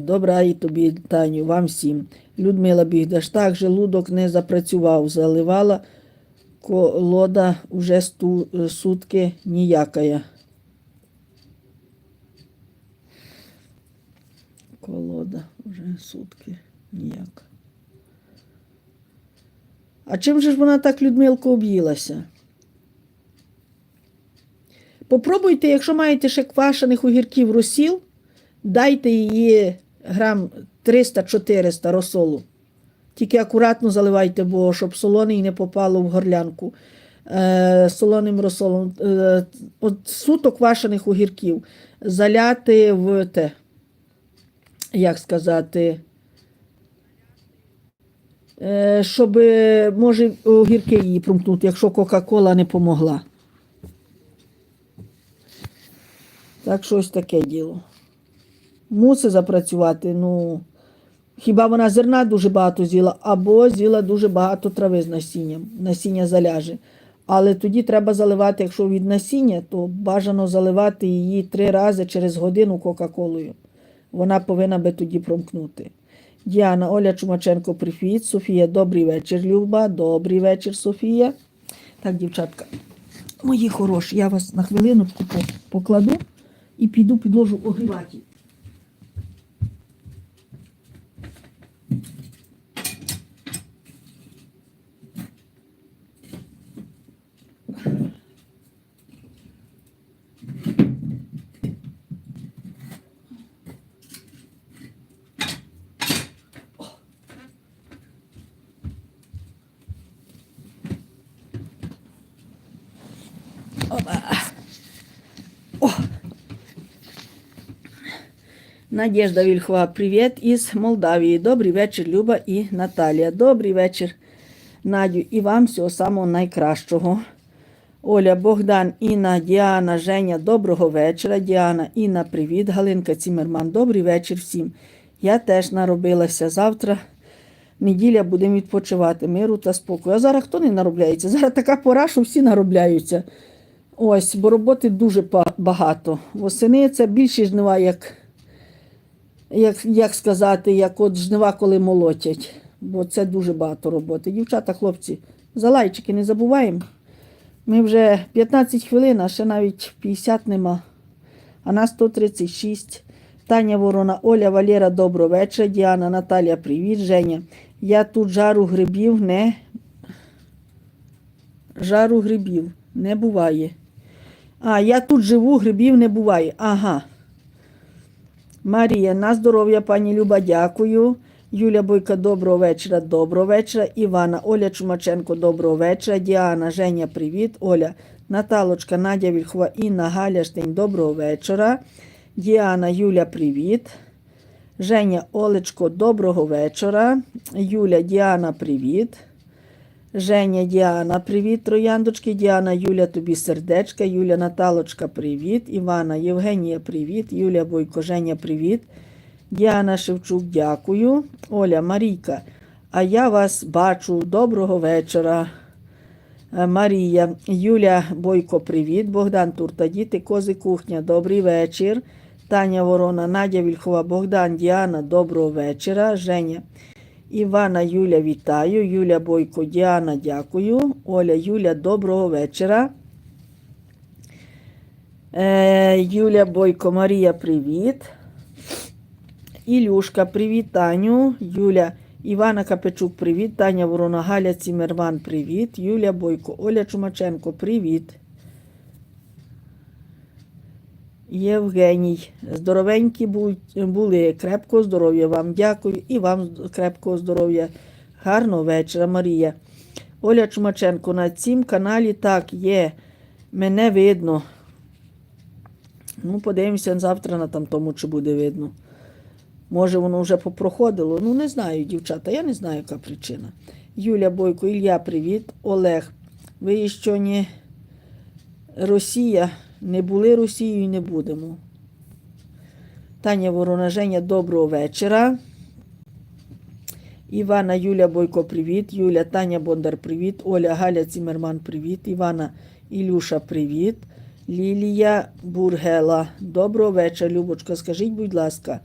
Добра і тобі, Таню, вам всім. Людмила Бігдаш, так, желудок не запрацював, заливала колода уже сту, сутки ніякая. Колода вже сутки ніяка. А чим же ж вона так, Людмилко, об'їлася? Попробуйте, якщо маєте ще квашених огірків розсіл, дайте її грам 300-400 розсолу. Тільки акуратно заливайте, бо щоб солоний не попало в горлянку. Е, солоним розсолом. Е, от суток квашених огірків заляти в те, як сказати, е, щоб, може, огірки її промкнути, якщо Кока-Кола не помогла. Так що ось таке діло. Мусить запрацювати. Ну, хіба вона зерна дуже багато з'їла, або з'їла дуже багато трави з насінням. Насіння заляже. Але тоді треба заливати, якщо від насіння, то бажано заливати її три рази через годину Кока-Колою. Вона повинна би тоді промкнути. Діана, Оля Чумаченко, привіт. Софія, добрий вечір, Люба. Добрий вечір, Софія. Так, дівчатка, мої хороші, я вас на хвилиночку покладу і піду підложу огрівати. Надежда Вільхова, привіт із Молдавії. Добрий вечір, Люба і Наталія. Добрий вечір, Надю, і вам всього самого найкращого. Оля, Богдан, Інна, Діана, Женя, доброго вечора. Діана, Інна, привіт. Галинка Цімерман, добрий вечір всім. Я теж наробилася. Завтра неділя будемо відпочивати. Миру та спокою. А зараз хто не наробляється? Зараз така пора, що всі наробляються. Ось, бо роботи дуже багато. Восени це більші жнива, як як, як сказати, як от жнива, коли молотять, бо це дуже багато роботи. Дівчата, хлопці, за лайчики не забуваємо. Ми вже 15 хвилин, а ще навіть 50 нема. А нас 136. Таня Ворона, Оля, Валера, доброго вечора. Діана, Наталія, привіт, Женя. Я тут жару грибів не. Жару грибів не буває. А, я тут живу, грибів не буває. Ага. Марія, на здоров'я, пані Люба, дякую. Юля Бойка, доброго вечора, доброго вечора. Івана, Оля Чумаченко, доброго вечора. Діана, Женя, привіт. Оля, Наталочка, Надя Вільхова, Інна, Галя Штень, доброго вечора. Діана, Юля, привіт. Женя, Олечко, доброго вечора. Юля, Діана, привіт. Женя, Діана, привіт, трояндочки. Діана, Юля, тобі сердечка. Юля, Наталочка, привіт. Івана, Євгенія, привіт. Юля Бойко, Женя, привіт. Діана Шевчук, дякую. Оля, Марійка, а я вас бачу. Доброго вечора. Е, Марія, Юля Бойко, привіт. Богдан Турта, діти, кози, кухня, добрий вечір. Таня Ворона, Надя Вільхова, Богдан, Діана, доброго вечора. Женя. Івана Юля, вітаю. Юля Бойко, Діана, дякую. Оля Юля, доброго вечора. Е, Юля Бойко, Марія, привіт. Ілюшка, привіт, Таню. Юля, Івана Капечук, привіт. Таня Ворона, Галя привіт. Юля Бойко, Оля Чумаченко, привіт. Євгеній, здоровенькі були, крепкого здоров'я вам дякую і вам крепкого здоров'я. Гарного вечора, Марія. Оля Чумаченко, на цім каналі так є. Мене видно. Ну, подивимося завтра на там тому, чи буде видно. Може, воно вже попроходило. Ну, не знаю, дівчата, я не знаю, яка причина. Юля Бойко, Ілля, привіт. Олег, ви що не Росія, не були Росією і не будемо. Таня Ворона Женя, доброго вечора. Івана Юля Бойко, привіт. Юля Таня Бондар, привіт. Оля Галя Цімерман, привіт. Івана Ілюша, привіт. Лілія Бургела. Доброго вечора, Любочка. Скажіть, будь ласка,